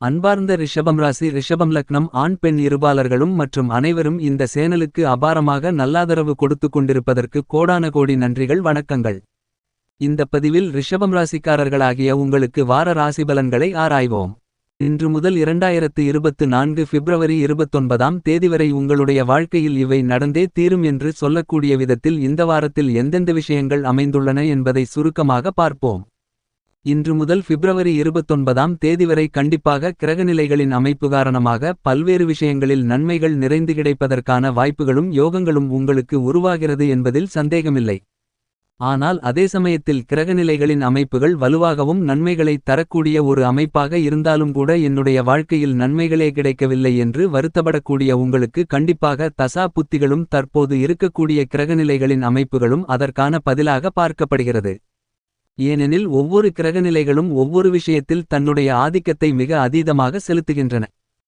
அன்பார்ந்த ரிஷபம் ராசி ரிஷபம் லக்னம் ஆண் பெண் இருபாலர்களும் மற்றும் அனைவரும் இந்த சேனலுக்கு அபாரமாக நல்லாதரவு கொடுத்து கொண்டிருப்பதற்கு கோடான கோடி நன்றிகள் வணக்கங்கள். இந்த பதிவில் ரிஷபம் ராசிக்காரர்களாகிய உங்களுக்கு வார ராசி பலன்களை ஆராய்வோம். இன்று முதல் இரண்டாயிரத்து இருபத்து நான்கு பிப்ரவரி இருபத்தொன்பதாம் தேதி வரை உங்களுடைய வாழ்க்கையில் இவை நடந்தே தீரும் என்று சொல்லக்கூடிய விதத்தில் இந்த வாரத்தில் எந்தெந்த விஷயங்கள் அமைந்துள்ளன என்பதை சுருக்கமாக பார்ப்போம். இன்று முதல் பிப்ரவரி இருபத்தொன்பதாம் தேதி வரை கண்டிப்பாக கிரகநிலைகளின் அமைப்பு காரணமாக பல்வேறு விஷயங்களில் நன்மைகள் நிறைந்து கிடைப்பதற்கான வாய்ப்புகளும் யோகங்களும் உங்களுக்கு உருவாகிறது என்பதில் சந்தேகமில்லை. ஆனால் அதே சமயத்தில் கிரகநிலைகளின் அமைப்புகள் வலுவாகவும் நன்மைகளை தரக்கூடிய ஒரு அமைப்பாக இருந்தாலும் கூட என்னுடைய வாழ்க்கையில் நன்மைகளே கிடைக்கவில்லை என்று வருத்தப்படக்கூடிய உங்களுக்கு கண்டிப்பாக தசா புத்திகளும் தற்போது இருக்கக்கூடிய கிரகநிலைகளின் அமைப்புகளும் அதற்கான பதிலாக பார்க்கப்படுகிறது. ஏனெனில் ஒவ்வொரு கிரகநிலைகளும் ஒவ்வொரு விஷயத்தில் தன்னுடைய ஆதிக்கத்தை மிக அதீதமாக செலுத்துகின்றன.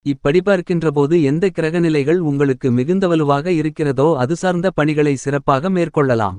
இப்படி பார்க்கின்றபோது எந்த கிரகநிலைகள் உங்களுக்கு மிகுந்த வலுவாக இருக்கிறதோ அது சார்ந்த பணிகளை சிறப்பாக மேற்கொள்ளலாம்.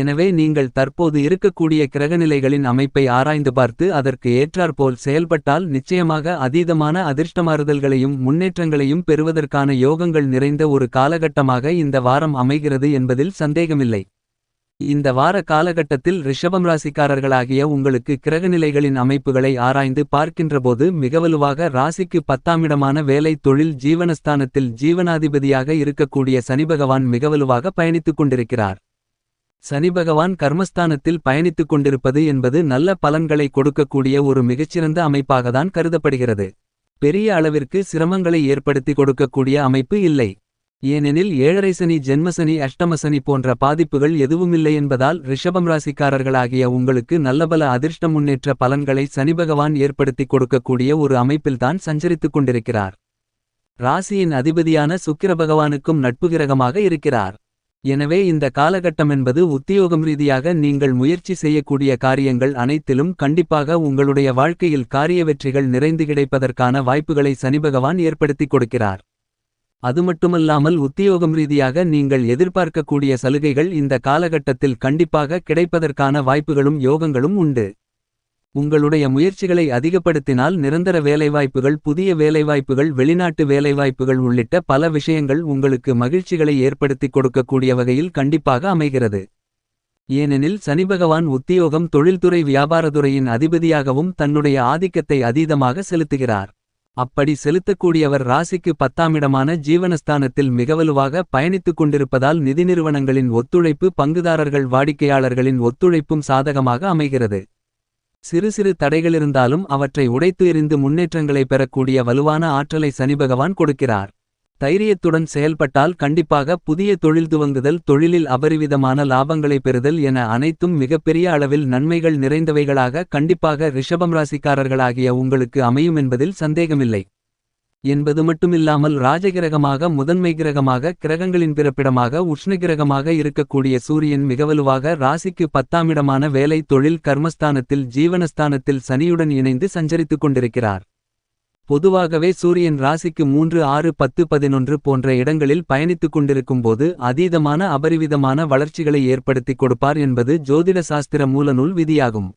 எனவே நீங்கள் தற்போது இருக்கக்கூடிய கிரகநிலைகளின் அமைப்பை ஆராய்ந்து பார்த்து அதற்கு ஏற்றாற்போல் செயல்பட்டால் நிச்சயமாக அதீதமான அதிர்ஷ்டமாறுதல்களையும் முன்னேற்றங்களையும் பெறுவதற்கான யோகங்கள் நிறைந்த ஒரு காலகட்டமாக இந்த வாரம் அமைகிறது என்பதில் சந்தேகமில்லை. இந்த வார காலகட்டத்தில் ரிஷபம் ராசிக்காரர்களாகிய உங்களுக்கு கிரகநிலைகளின் அமைப்புகளை ஆராய்ந்து பார்க்கின்றபோது மிகவலுவாக ராசிக்கு பத்தாமிடமான வேலை தொழில் ஜீவனஸ்தானத்தில் ஜீவனாதிபதியாக இருக்கக்கூடிய சனிபகவான் மிகவலுவாக பயணித்துக் கொண்டிருக்கிறார். சனி பகவான் கர்மஸ்தானத்தில் பயணித்துக் கொண்டிருப்பது என்பது நல்ல பலன்களை கொடுக்கக்கூடிய ஒரு மிகச்சிறந்த அமைப்பாகத்தான் கருதப்படுகிறது. பெரிய அளவிற்கு சிரமங்களை ஏற்படுத்தி கொடுக்கக்கூடிய அமைப்பு இல்லை. ஏனெனில் ஏழரை சனி ஜென்மசனி அஷ்டமசனி போன்ற பாதிப்புகள் எதுவுமில்லை என்பதால் ரிஷபம் ராசிக்காரர்களாகிய உங்களுக்கு நல்லபல அதிர்ஷ்ட முன்னேற்ற பலன்களை சனி பகவான் ஏற்படுத்தி கொடுக்கக்கூடிய ஒரு அமைப்பில்தான் சஞ்சரித்துக் கொண்டிருக்கிறார். ராசியின் அதிபதியான சுக்கிர பகவானுக்கும் நட்பு கிரகமாக இருக்கிறார். எனவே இந்த காலகட்டம் என்பது உத்தியோகம் ரீதியாக நீங்கள் முயற்சி செய்யக்கூடிய காரியங்கள் அனைத்திலும் கண்டிப்பாக உங்களுடைய வாழ்க்கையில் காரிய வெற்றிகள் நிறைந்து கிடைப்பதற்கான வாய்ப்புகளை சனிபகவான் ஏற்படுத்திக் கொடுக்கிறார். அது மட்டுமல்லாமல் உத்தியோகம் ரீதியாக நீங்கள் எதிர்பார்க்கக்கூடிய சலுகைகள் இந்த காலகட்டத்தில் கண்டிப்பாக கிடைப்பதற்கான வாய்ப்புகளும் யோகங்களும் உண்டு. உங்களுடைய முயற்சிகளை அதிகப்படுத்தினால் நிரந்தர வேலைவாய்ப்புகள் புதிய வேலைவாய்ப்புகள் வெளிநாட்டு வேலைவாய்ப்புகள் உள்ளிட்ட பல விஷயங்கள் உங்களுக்கு மகிழ்ச்சிகளை ஏற்படுத்திக் கொடுக்கக்கூடிய வகையில் கண்டிப்பாக அமைகிறது. ஏனெனில் சனிபகவான் உத்தியோகம் தொழில்துறை வியாபாரத்துறையின் அதிபதியாகவும் தன்னுடைய ஆதிக்கத்தை அதீதமாக செலுத்துகிறார். அப்படி செலுத்தக்கூடியவர் ராசிக்கு பத்தாமிடமான ஜீவனஸ்தானத்தில் மிகவலுவாக பயணித்துக் கொண்டிருப்பதால் நிதி நிறுவனங்களின் ஒத்துழைப்பு பங்குதாரர்கள் வாடிக்கையாளர்களின் ஒத்துழைப்பும் சாதகமாக அமைகிறது. சிறு சிறு தடைகளிருந்தாலும் அவற்றை உடைத்து எறிந்து முன்னேற்றங்களை பெறக்கூடிய வலுவான ஆற்றலை சனிபகவான் கொடுக்கிறார். தைரியத்துடன் செயல்பட்டால் கண்டிப்பாக புதிய தொழில் துவங்குதல் தொழிலில் அபரிவிதமான லாபங்களை பெறுதல் என அனைத்தும் மிகப்பெரிய அளவில் நன்மைகள் நிறைந்தவைகளாக கண்டிப்பாக ரிஷபம் ராசிக்காரர்களாகிய உங்களுக்கு அமையும் என்பதில் சந்தேகமில்லை. என்பது மட்டுமில்லாமல் ராஜகிரகமாக முதன்மை கிரகமாக கிரகங்களின் பிறப்பிடமாக உஷ்ணகிரகமாக இருக்கக்கூடிய சூரியன் மிகவலுவாக ராசிக்கு பத்தாமிடமான வேலை தொழில் கர்மஸ்தானத்தில் ஜீவனஸ்தானத்தில் சனியுடன் இணைந்து சஞ்சரித்துக் கொண்டிருக்கிறார். பொதுவாகவே சூரியன் ராசிக்கு மூன்று ஆறு பத்து பதினொன்று போன்ற இடங்களில் பயணித்துக் கொண்டிருக்கும்போது அதீதமான அபரிவிதமான வளர்ச்சிகளை ஏற்படுத்திக் கொடுப்பார் என்பது ஜோதிட சாஸ்திர மூலநூல் விதியாகும்.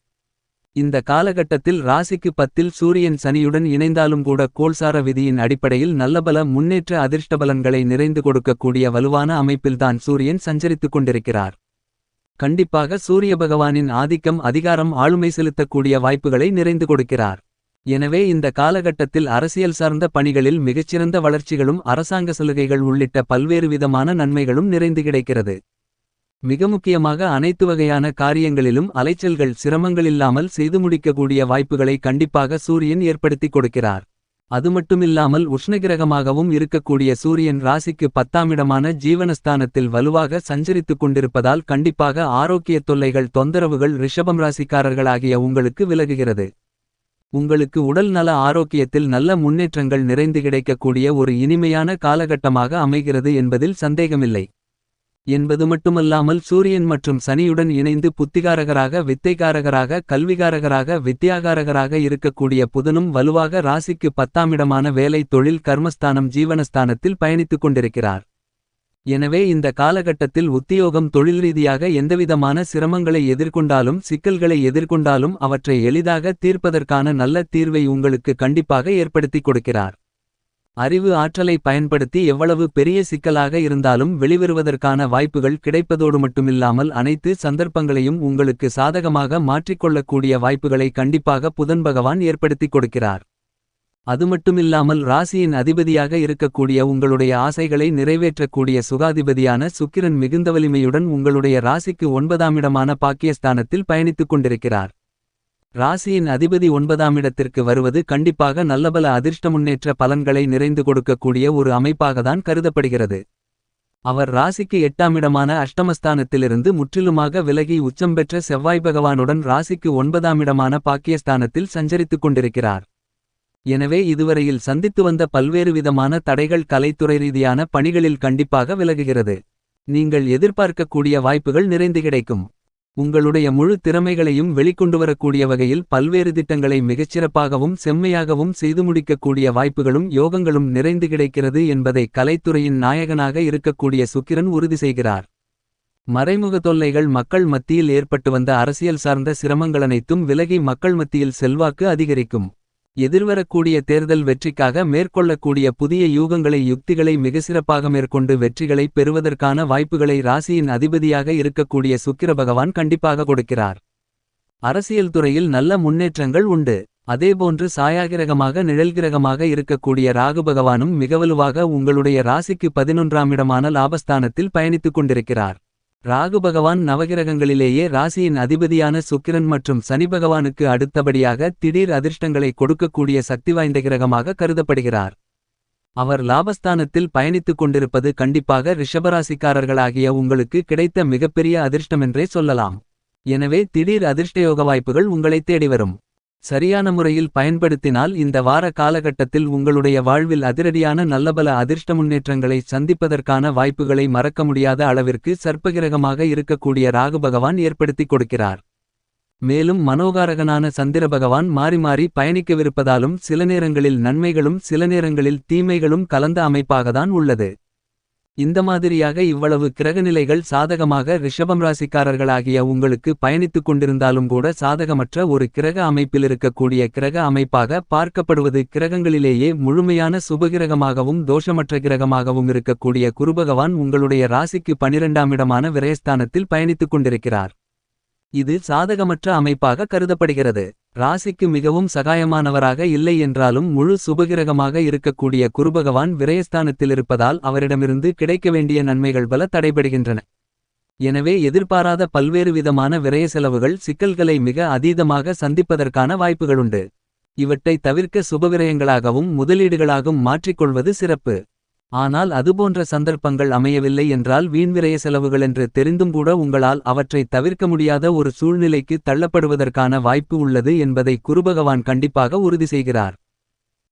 இந்த காலகட்டத்தில் ராசிக்கு பத்தில் சூரியன் சனியுடன் இணைந்தாலும் கூட கோல்சார விதியின் அடிப்படையில் நல்லபல முன்னேற்ற அதிர்ஷ்டபலன்களை நிறைந்து கொடுக்கக்கூடிய வலுவான அமைப்பில்தான் சூரியன் சஞ்சரித்துக் கொண்டிருக்கிறார். கண்டிப்பாக சூரிய பகவானின் ஆதிக்கம் அதிகாரம் ஆளுமை செலுத்தக்கூடிய வாய்ப்புகளை நிறைந்து கொடுக்கிறார். எனவே இந்த காலகட்டத்தில் அரசியல் சார்ந்த பணிகளில் மிகச்சிறந்த வளர்ச்சிகளும் அரசாங்க சலுகைகள் உள்ளிட்ட பல்வேறு விதமான நன்மைகளும் நிறைந்து கிடைக்கிறது. மிக முக்கியமாக அனைத்து வகையான காரியங்களிலும் அலைச்சல்கள் சிரமங்களில்லாமல் செய்து முடிக்கக்கூடிய வாய்ப்புகளை கண்டிப்பாக சூரியன் ஏற்படுத்திக் கொடுக்கிறார். அது மட்டுமில்லாமல் உஷ்ணகிரகமாகவும் இருக்கக்கூடிய சூரியன் ராசிக்கு பத்தாமிடமான ஜீவனஸ்தானத்தில் வலுவாக சஞ்சரித்துக் கொண்டிருப்பதால் கண்டிப்பாக ஆரோக்கிய தொல்லைகள் தொந்தரவுகள் ரிஷபம் ராசிக்காரர்களாகிய உங்களுக்கு விலகுகிறது. உங்களுக்கு உடல் நல ஆரோக்கியத்தில் நல்ல முன்னேற்றங்கள் நிறைந்து கிடைக்கக்கூடிய ஒரு இனிமையான காலகட்டமாக அமைகிறது என்பதில் சந்தேகமில்லை. என்பது மட்டுமல்லாமல் சூரியன் மற்றும் சனியுடன் இணைந்து புத்திகாரகராக வித்தைகாரகராக கல்விகாரகராக வித்தியாகாரகராக இருக்கக்கூடிய புதனும் வலுவாக ராசிக்கு பத்தாமிடமான வேலை தொழில் கர்மஸ்தானம் ஜீவனஸ்தானத்தில் பயணித்துக் கொண்டிருக்கிறார். எனவே இந்த காலகட்டத்தில் உத்தியோகம் தொழில் ரீதியாக எந்தவிதமான சிரமங்களை எதிர்கொண்டாலும் சிக்கல்களை எதிர்கொண்டாலும் அவற்றை எளிதாக தீர்ப்பதற்கான நல்ல தீர்வை உங்களுக்கு கண்டிப்பாக ஏற்படுத்திக் கொடுக்கிறார். அறிவு ஆற்றலை பயன்படுத்தி எவ்வளவு பெரிய சிக்கலாக இருந்தாலும் வெளிவருவதற்கான வாய்ப்புகள் கிடைப்பதோடு மட்டுமில்லாமல் அனைத்து சந்தர்ப்பங்களையும் உங்களுக்கு சாதகமாக மாற்றிக்கொள்ளக்கூடிய வாய்ப்புகளை கண்டிப்பாக புதன் பகவான் ஏற்படுத்திக் கொடுக்கிறார். அது மட்டுமில்லாமல் ராசியின் அதிபதியாக இருக்கக்கூடிய உங்களுடைய ஆசைகளை நிறைவேற்றக்கூடிய சுகாதிபதியான சுக்கிரன் மிகுந்த வலிமையுடன் உங்களுடைய ராசிக்கு ஒன்பதாம் இடமான பாக்கியஸ்தானத்தில் பயணித்துக் கொண்டிருக்கிறார். ராசியின் அதிபதி ஒன்பதாம் இடத்திற்கு வருவது கண்டிப்பாக நல்லபல அதிர்ஷ்ட முன்னேற்ற பலன்களை நிறைந்து கொடுக்கக்கூடிய ஒரு அமைப்பாகத்தான் கருதப்படுகிறது. அவர் ராசிக்கு எட்டாமிடமான அஷ்டமஸ்தானத்திலிருந்து முற்றிலுமாக விலகி உச்சம் பெற்ற செவ்வாய் பகவானுடன் ராசிக்கு ஒன்பதாமிடமான பாக்கியஸ்தானத்தில் சஞ்சரித்துக் கொண்டிருக்கிறார். எனவே இதுவரையில் சந்தித்து வந்த பல்வேறு விதமான தடைகள் கலைத்துறை ரீதியான பணிகளில் கண்டிப்பாக விலகுகிறது. நீங்கள் எதிர்பார்க்கக்கூடிய வாய்ப்புகள் நிறைந்து கிடைக்கும். உங்களுடைய முழு திறமைகளையும் வெளிக்கொண்டு வரக்கூடிய வகையில் பல்வேறு திட்டங்களை மிகச்சிறப்பாகவும் செம்மையாகவும் செய்து முடிக்கக்கூடிய வாய்ப்புகளும் யோகங்களும் நிறைந்து கிடைக்கிறது என்பதை கலைத்துறையின் நாயகனாக இருக்கக்கூடிய சுக்கிரன் உறுதி செய்கிறார். மறைமுக தொல்லைகள் மக்கள் மத்தியில் ஏற்பட்டு வந்த அரசியல் சார்ந்த சிரமங்களனைத்தும் விலகி மக்கள் மத்தியில் செல்வாக்கு அதிகரிக்கும். எதிர்வரக்கூடிய தேர்தல் வெற்றிக்காக மேற்கொள்ளக்கூடிய புதிய யூகங்களை யுக்திகளை மிக சிறப்பாக மேற்கொண்டு வெற்றிகளை பெறுவதற்கான வாய்ப்புகளை ராசியின் அதிபதியாக இருக்கக்கூடிய சுக்கிர பகவான் கண்டிப்பாக கொடுக்கிறார். அரசியல் துறையில் நல்ல முன்னேற்றங்கள் உண்டு. அதேபோன்று சாயாகிரகமாக நிழல்கிரகமாக இருக்கக்கூடிய ராகு பகவானும் மிகவலுவாக உங்களுடைய ராசிக்கு பதினொன்றாம் இடமான லாபஸ்தானத்தில் பயணித்துக் கொண்டிருக்கிறார். ராகு பகவான் நவகிரகங்களிலேயே ராசியின் அதிபதியான சுக்கிரன் மற்றும் சனி பகவானுக்கு அடுத்தபடியாக திடீர் அதிர்ஷ்டங்களை கொடுக்கக்கூடிய சக்தி வாய்ந்த கிரகமாக கருதப்படுகிறார். அவர் லாபஸ்தானத்தில் பயணித்துக் கொண்டிருப்பது கண்டிப்பாக ரிஷபராசிக்காரர்களாகிய உங்களுக்கு கிடைத்த மிகப்பெரிய அதிர்ஷ்டமென்றே சொல்லலாம். எனவே திடீர் அதிர்ஷ்டயோக வாய்ப்புகள் உங்களை தேடி வரும். சரியான முறையில் பயன்படுத்தினால் இந்த வார காலகட்டத்தில் உங்களுடைய வாழ்வில் அதிரடியான நல்லபல அதிர்ஷ்ட முன்னேற்றங்களை சந்திப்பதற்கான வாய்ப்புகளை மறக்க முடியாத அளவிற்கு சர்ப்பகிரகமாக இருக்கக்கூடிய ராகு பகவான் ஏற்படுத்திக் கொடுக்கிறார். மேலும் மனோகாரகனான சந்திர பகவான் மாறி மாறி பயணிக்கவிருப்பதாலும் சில நேரங்களில் நன்மைகளும் சில நேரங்களில் தீமைகளும் கலந்த அமைப்பாகத்தான் உள்ளது. இந்த மாதிரியாக இவ்வளவு கிரகநிலைகள் சாதகமாக ரிஷபம் ராசிக்காரர்களாகிய உங்களுக்கு பயணித்துக் கொண்டிருந்தாலும் கூட சாதகமற்ற ஒரு கிரக அமைப்பில் இருக்கக்கூடிய கிரக அமைப்பாக பார்க்கப்படுவது கிரகங்களிலேயே முழுமையான சுபகிரகமாகவும் தோஷமற்ற கிரகமாகவும் இருக்கக்கூடிய குருபகவான் உங்களுடைய ராசிக்கு பனிரெண்டாம் இடமான விரயஸ்தானத்தில் பயணித்துக் கொண்டிருக்கிறார். இது சாதகமற்ற அமைப்பாக கருதப்படுகிறது. ராசிக்கு மிகவும் சகாயமானவராக இல்லை என்றாலும் முழு சுபகிரகமாக இருக்கக்கூடிய குருபகவான் விரயஸ்தானத்திலிருப்பதால் அவரிடமிருந்து கிடைக்க வேண்டிய நன்மைகள் பல தடைபடுகின்றன. எனவே எதிர்பாராத பல்வேறு விதமான விரய செலவுகள் சிக்கல்களை மிக அதீதமாக சந்திப்பதற்கான வாய்ப்புகளுண்டு இவற்றை தவிர்க்க சுபவிரயங்களாகவும் முதலீடுகளாகவும் மாற்றிக்கொள்வது சிறப்பு. ஆனால் அதுபோன்ற சந்தர்ப்பங்கள் அமையவில்லை என்றால் வீண்விரய செலவுகளென்று தெரிந்தும் கூட உங்களால் அவற்றை தவிர்க்க முடியாத ஒரு சூழ்நிலைக்கு தள்ளப்படுவதற்கான வாய்ப்பு உள்ளது என்பதை குருபகவான் கண்டிப்பாக உறுதி செய்கிறார்.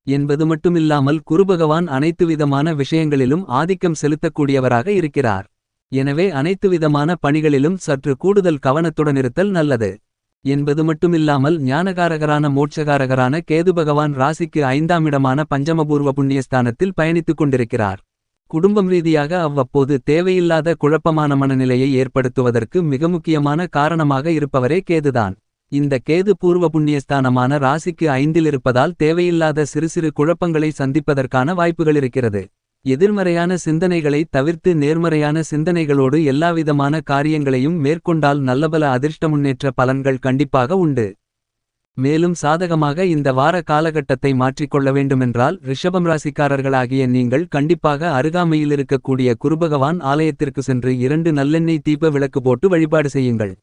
என்பது மட்டுமில்லாமல் குருபகவான் அனைத்து விதமான விஷயங்களிலும் ஆதிக்கம் செலுத்தக்கூடியவராக இருக்கிறார். எனவே அனைத்து விதமான பணிகளிலும் சற்று கூடுதல் கவனத்துடன் இருத்தல் நல்லது. என்பது மட்டுமில்லாமல் ஞானகாரகரான மோட்சகாரகரான கேது பகவான் ராசிக்கு ஐந்தாம் இடமான பஞ்சமபூர்வ புண்ணியஸ்தானத்தில் பயணித்துக் கொண்டிருக்கிறார். குடும்பம் ரீதியாக அவ்வப்போது தேவையில்லாத குழப்பமான மனநிலையை ஏற்படுத்துவதற்கு மிக முக்கியமான காரணமாக இருப்பவரே கேதுதான். இந்த கேது பூர்வ புண்ணியஸ்தானமான ராசிக்கு ஐந்தில் இருப்பதால் தேவையில்லாத சிறு சிறு குழப்பங்களை சந்திப்பதற்கான வாய்ப்புகள் இருக்கிறது. எதிர்மறையான சிந்தனைகளை தவிர்த்து நேர்மறையான சிந்தனைகளோடு எல்லாவிதமான காரியங்களையும் மேற்கொண்டால் நல்லபல அதிர்ஷ்ட முன்னேற்ற பலன்கள் கண்டிப்பாக உண்டு. மேலும் சாதகமாக இந்த வார காலகட்டத்தை மாற்றிக்கொள்ள வேண்டுமென்றால் ரிஷபம் ராசிக்காரர்களாகிய நீங்கள் கண்டிப்பாக அருகாமையில் இருக்கக்கூடிய குருபகவான் ஆலயத்திற்கு சென்று இரண்டு நல்லெண்ணெய் தீப விளக்கு போட்டு வழிபாடு செய்யுங்கள்.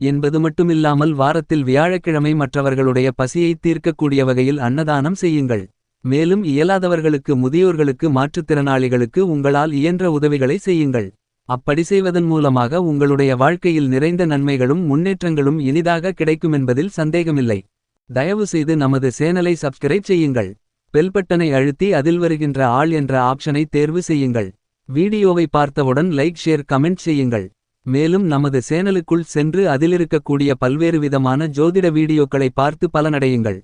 என்பது மட்டுமில்லாமல் வாரத்தில் வியாழக்கிழமை மற்றவர்களுடைய பசியை தீர்க்கக்கூடிய வகையில் அன்னதானம் செய்யுங்கள். மேலும் இயலாதவர்களுக்கு முதியோர்களுக்கு மாற்றுத்திறனாளிகளுக்கு உங்களால் இயன்ற உதவிகளை செய்யுங்கள். அப்படி செய்வதன் மூலமாக உங்களுடைய வாழ்க்கையில் நிறைந்த நன்மைகளும் முன்னேற்றங்களும் இனிதாக கிடைக்குமென்பதில் சந்தேகமில்லை. தயவு செய்து நமது சேனலை சப்ஸ்கிரைப் செய்யுங்கள். பெல்பட்டனை அழுத்தி அதில் வருகின்ற ஆள் என்ற ஆப்ஷனை தேர்வு செய்யுங்கள். வீடியோவை பார்த்தவுடன் லைக் ஷேர் கமெண்ட் செய்யுங்கள். மேலும் நமது சேனலுக்குள் சென்று அதிலிருக்கக்கூடிய பல்வேறு விதமான ஜோதிட வீடியோக்களை பார்த்து பலனடையுங்கள்.